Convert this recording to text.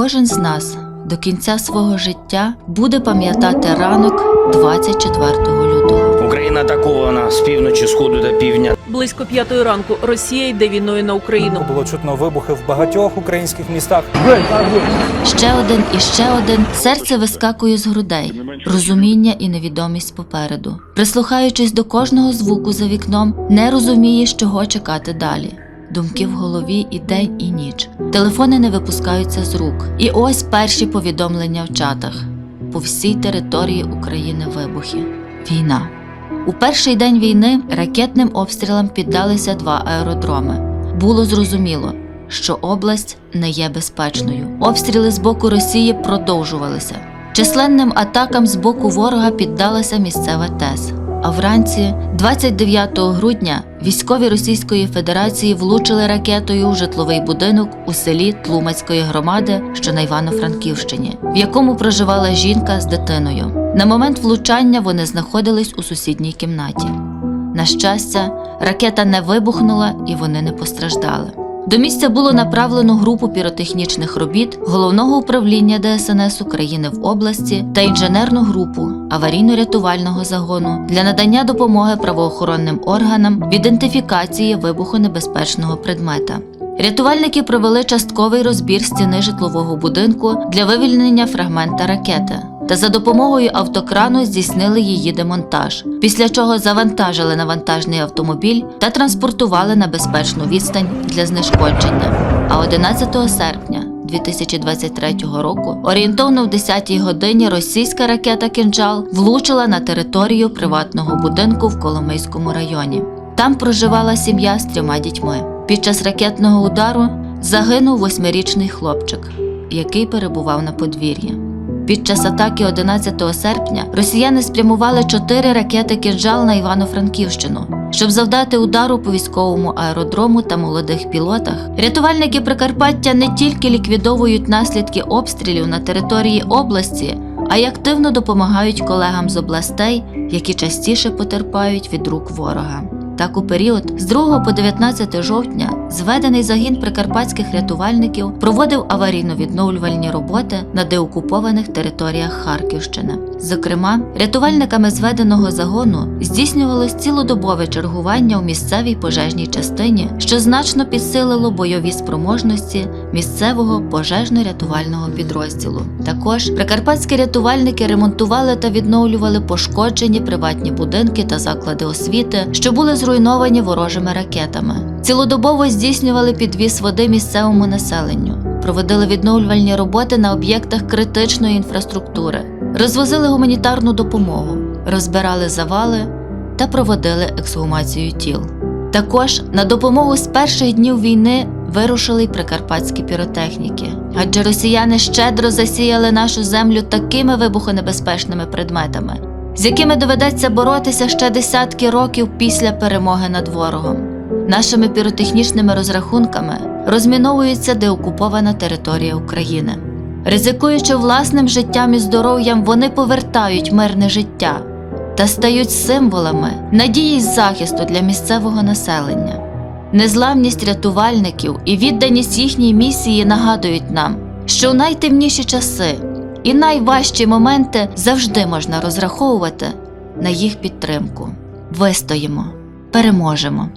кожен з нас до кінця свого життя буде пам'ятати ранок 24 лютого. Україна атакована з півночі, сходу та півдня. Близько п'ятої ранку Росія йде війною на Україну. Було чутно вибухи в багатьох українських містах. Ще один і ще один серце вискакує з грудей, розуміння і невідомість попереду. Прислухаючись до кожного звуку за вікном, не розумієш, чого чекати далі. Думки в голові і день, і ніч. Телефони не випускаються з рук. І ось перші повідомлення в чатах. По всій території України вибухи. Війна. У перший день війни ракетним обстрілам піддалися два аеродроми. Було зрозуміло, що область не є безпечною. Обстріли з боку Росії продовжувалися. Численним атакам з боку ворога піддалася місцева ТЕС. А вранці, 29 грудня, військові Російської Федерації влучили ракетою у житловий будинок у селі Тлумацької громади, що на Івано-Франківщині, в якому проживала жінка з дитиною. На момент влучання вони знаходились у сусідній кімнаті. На щастя, ракета не вибухнула і вони не постраждали. До місця було направлено групу піротехнічних робіт головного управління ДСНС України в області та інженерну групу аварійно-рятувального загону для надання допомоги правоохоронним органам в ідентифікації вибухонебезпечного предмета. Рятувальники провели частковий розбір стіни житлового будинку для вивільнення фрагмента ракети та за допомогою автокрану здійснили її демонтаж, після чого завантажили на вантажний автомобіль та транспортували на безпечну відстань для знешкодження. А 11 серпня 2023 року, орієнтовно в 10-й годині, російська ракета «Кинджал» влучила на територію приватного будинку в Коломийському районі. Там проживала сім'я з трьома дітьми. Під час ракетного удару загинув восьмирічний хлопчик, який перебував на подвір'ї. Під час атаки 11 серпня росіяни спрямували чотири ракети «Кинжал» на Івано-Франківщину, щоб завдати удару по військовому аеродрому та молодих пілотах. Рятувальники Прикарпаття не тільки ліквідовують наслідки обстрілів на території області, а й активно допомагають колегам з областей, які частіше потерпають від рук ворога. Так, у період з 2 по 19 жовтня зведений загін прикарпатських рятувальників проводив аварійно-відновлювальні роботи на деокупованих територіях Харківщини. Зокрема, рятувальниками зведеного загону здійснювалось цілодобове чергування у місцевій пожежній частині, що значно підсилило бойові спроможності місцевого пожежно-рятувального підрозділу. Також прикарпатські рятувальники ремонтували та відновлювали пошкоджені приватні будинки та заклади освіти, що були зруйновані ворожими ракетами. Цілодобово здійснювали підвіз води місцевому населенню, проводили відновлювальні роботи на об'єктах критичної інфраструктури, розвозили гуманітарну допомогу, розбирали завали та проводили ексгумацію тіл. Також на допомогу з перших днів війни вирушили й прикарпатські піротехніки, адже росіяни щедро засіяли нашу землю такими вибухонебезпечними предметами, з якими доведеться боротися ще десятки років після перемоги над ворогом. Нашими піротехнічними розрахунками розміновується деокупована територія України. Ризикуючи власним життям і здоров'ям, вони повертають мирне життя та стають символами надії й захисту для місцевого населення. Незламність рятувальників і відданість їхній місії нагадують нам, що в найтемніші часи і найважчі моменти завжди можна розраховувати на їх підтримку. Вистоїмо, переможемо.